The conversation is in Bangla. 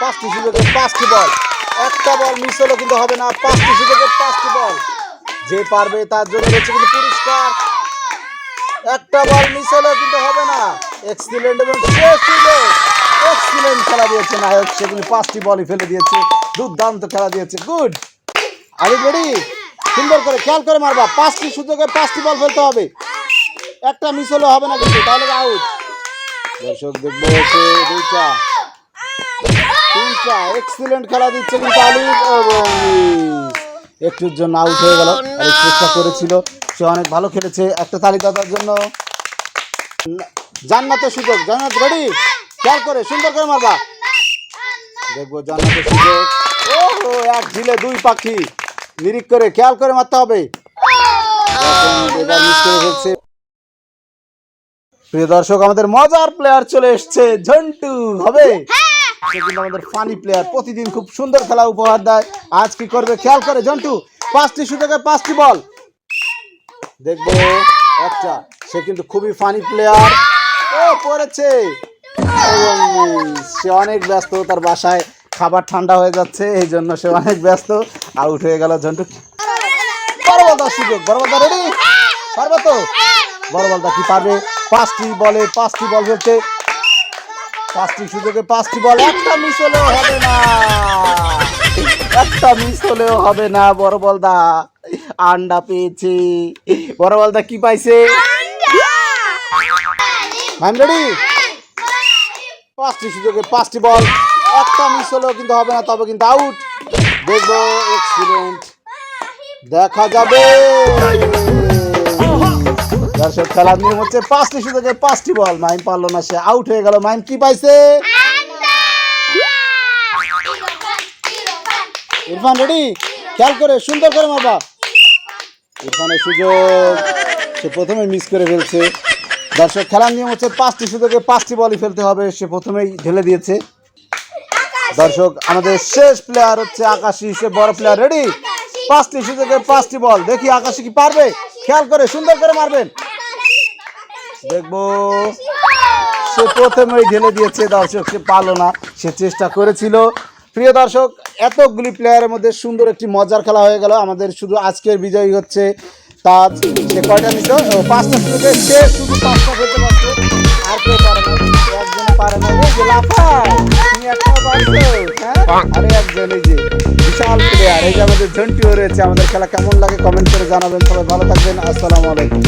পাঁচটি সুযোগে পাঁচটি বল। একটা বল মিস হলো কিন্তু হবে না, পাঁচটি সুযোগে পাঁচটি বল। যে পারবে তার জন্য রয়েছে কিন্তু পুরস্কার। একটা বল মিস হলো কিন্তু হবে না। এক্সিলেন্ট এবং এক্সিলেন্ট খেলা দিয়েছে নায়ক, সে কিন্তু পাঁচটি বলই ফেলে দিয়েছে। দুর্দান্ত খেলা দিয়েছে। গুড আরে রেডি সুন্দর করে খেয়াল করে মারবা। পাঁচটি সুযোগে পাঁচটি বল ফেলতে হবে। একটা মিস হলে হবে না কিন্তু, তাহলে আউট দর্শক দেখব দুইটা। তিনটা এক্সিলেন্ট খেলা দিচ্ছে কিন্তু আলিফ এবং একটুর জন্য আউট হয়ে গেল। চেষ্টা করেছিল। সে অনেক ভালো খেলেছে। একটা তালিকা তার জন্য। জান্নাতের সুযোগ। জান্নাত রেডি খেয়াল করে সুন্দর করে মারবা। দেখব জান্নাতের সুযোগ। ও এক ঝিলে দুই পাখি। নিরিখ করে খেয়াল করে মারতে হবে। মিস প্রিয় দর্শক আমাদের মজার প্লেয়ার চলে এসছে ঝন্টু। হবে? সে কিন্তু আমাদের ফানি প্লেয়ার প্রতিদিন খুব সুন্দর খেলা উপহার দেয়। আজ কি করবে? খেয়াল করে ঝন্টু পাঁচটি সুযোগে পাঁচটি বল। দেখব একটা। সে কিন্তু খুবই ফানি প্লেয়ার ও, পড়েছে। সে অনেক ব্যস্ত, তার বাসায় খাবার ঠান্ডা হয়ে যাচ্ছে, এই জন্য সে অনেক ব্যস্ত। আউট হয়ে গেল ঝন্টু বড় বলদার সুযোগ। বড় বলদা রেডি পারবে তো? বড়বালদা কি পারবে? পাঁচটি বলে, পাঁচটি বল ফেলতে পাঁচটি সুযোগে পাঁচটি বল, একটা মিস হলেও হবে না। একটা মিস হলেও হবে না, বড় বলদা। আন্ডা বড় বলদা, কি পাইছে? পাঁচটি সুযোগে পাঁচটি বল, একটা মিস হলেও কিন্তু হবে না, তবে কিন্তু আউট দেখব এক্সিলেন্ট দেখা যাবে। দর্শক খেলার নিয়ম হচ্ছে পাঁচটি সুযোগে পাঁচটি বল। মাইম পারল না সে আউট হয়ে গেল। মাইম কি পাইছে? ইরফান রেডি খেয়াল করে সুন্দর করে মারবা। ইরফানের সুযোগ। সে প্রথমে মিস করে ফেলছে। দর্শক খেলার নিয়ম হচ্ছে পাঁচটি সুযোগে পাঁচটি বলই ফেলতে হবে। সে প্রথমেই ঢেলে দিয়েছে। দর্শক আমাদের শেষ প্লেয়ার হচ্ছে আকাশী সে বড় প্লেয়ার রেডি পাঁচটি সুযোগে পাঁচটি বল। দেখি আকাশী কি পারবে? খেয়াল করে সুন্দর করে মারবেন। দেখব। সে প্রথমেই ঢেলে দিয়েছে দর্শক সে পারল না সে চেষ্টা করেছিল। প্রিয় দর্শক এতগুলি প্লেয়ারের মধ্যে সুন্দর একটি মজার খেলা হয়ে গেল। আমাদের শুধু আজকের বিজয়ী হচ্ছে তাজ সে কয়টা নিত পাঁচটা সুযোগে সে শুধু পাঁচটা ফেলতে পারছে। আর কেউ পারে না। একজন পারে না। এই যে লাফায়। তুমি একটা পারছ হ্যাঁ? আরে একজন এই যে বিশাল প্লেয়ার এই যে আমাদের ঝন্টিও রয়েছে। আমাদের খেলা কেমন লাগে কমেন্ট করে জানাবেন। সবাই ভালো থাকবেন। আসসালামু আলাইকুম।